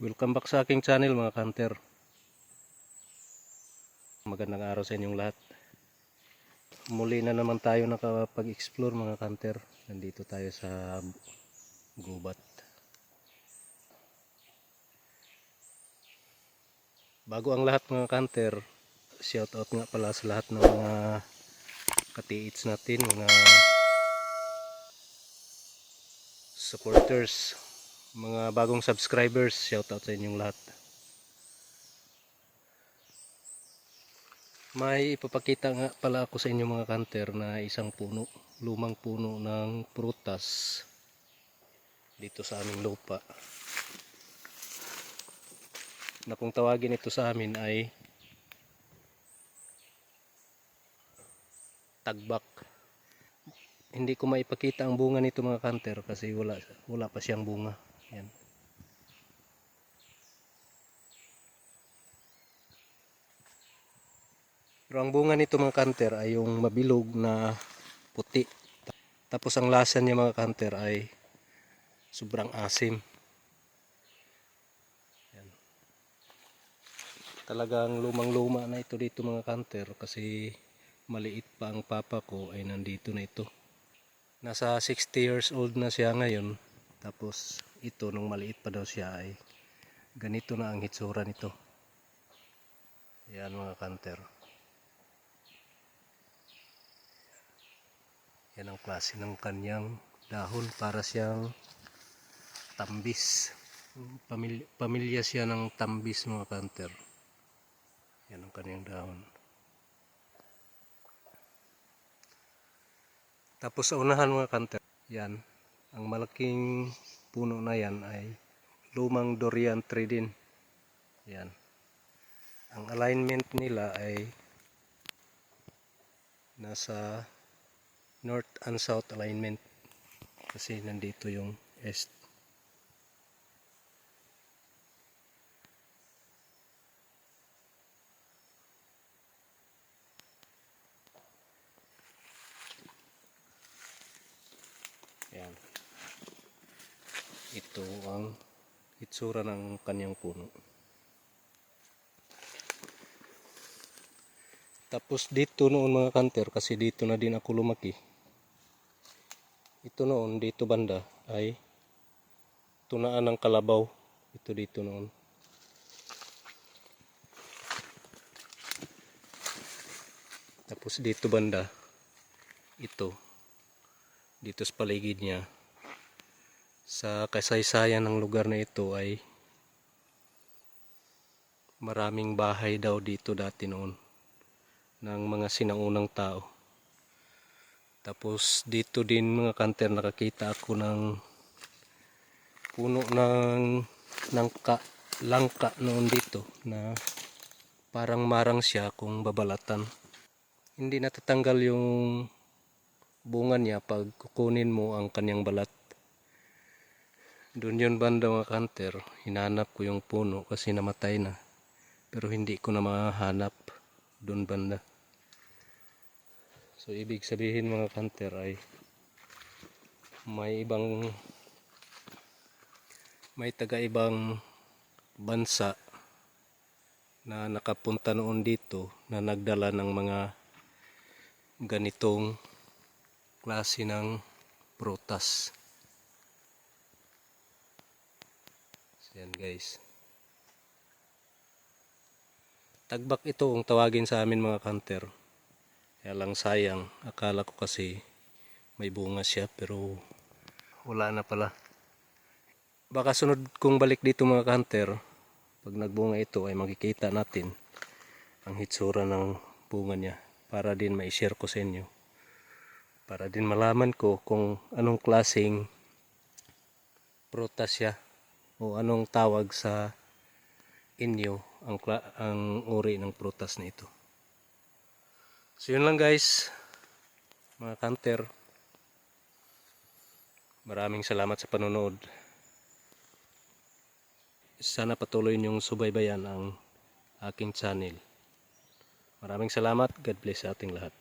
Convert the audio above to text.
Welcome back sa aking channel mga kanter. Magandang araw sa inyong lahat. Muli na naman tayo nakapag-explore mga kanter. Nandito tayo sa gubat. Bago ang lahat mga kanter, shout out nga pala sa lahat ng mga katiits natin, mga supporters, mga bagong subscribers, shout out sa inyong lahat. May ipapakita nga pala ako sa inyo mga kanter na isang puno, lumang puno ng prutas dito sa aming lupa. Na kung tawagin ito sa amin ay tagbak. Hindi ko maipakita ang bunga nito mga kanter kasi wala wala pa siyang bunga. Yan. Pero ang bunga nito mga kanter ay yung mabilog na puti. Tapos ang lasa niya mga kanter ay sobrang asim. Yan. Talagang lumang-luma na ito dito mga kanter kasi maliit pa ang papa ko ay nandito na ito. Nasa 60 years old na siya ngayon. Tapos ito nung maliit pa daw siya ay ganito na ang hitsura nito. Yan mga kanter. Yan ang klase ng kanyang dahon para siyang tambis. Pamilya, pamilya siya ng tambis mga kanter. Yan ang kanyang dahon. Tapos sa unahan mga kanter, yan, ang malaking puno na yan ay lumang durian tree din. Yan. Ang alignment nila ay nasa north and south alignment kasi nandito yung east. Yan. Ito ang itsura ng kanyang puno. Tapos dito noon mga kanter kasi dito na din ako lumaki. Ito noon dito banda ay tunaan ng kalabaw. Ito dito noon. Tapos dito banda ito dito sa paligid niya sa kasaysayan ng lugar na ito ay maraming bahay daw dito dati noon ng mga sinaunang tao tapos dito din mga kanter nakakita ako ng puno ng langka, langka noon dito na parang marang siya kung babalatan hindi natatanggal yung bunga niya pag kukunin mo ang kanyang balat. Doon yun banda mga kanter, hinanap ko yung puno kasi namatay na. Pero hindi ko na mahanap doon banda. So ibig sabihin mga kanter ay may ibang may taga-ibang bansa na nakapunta noon dito na nagdala ng mga ganitong klase ng prutas. Yan guys. Tagbak ito ang tawagin sa amin mga kanter. Kaya lang sayang. Akala ko kasi may bunga siya pero wala na pala. Baka sunod kong balik dito mga kanter. Pag nagbunga ito ay makikita natin ang hitsura ng bunga niya para din ma-share ko sa inyo para din malaman ko kung anong klaseng prutas siya o anong tawag sa inyo ang, ang uri ng prutas na ito. So yun lang guys, mga kanter. Maraming salamat sa panonood. Sana patuloy niyong subaybayan ang aking channel. Maraming salamat. God bless sa ating lahat.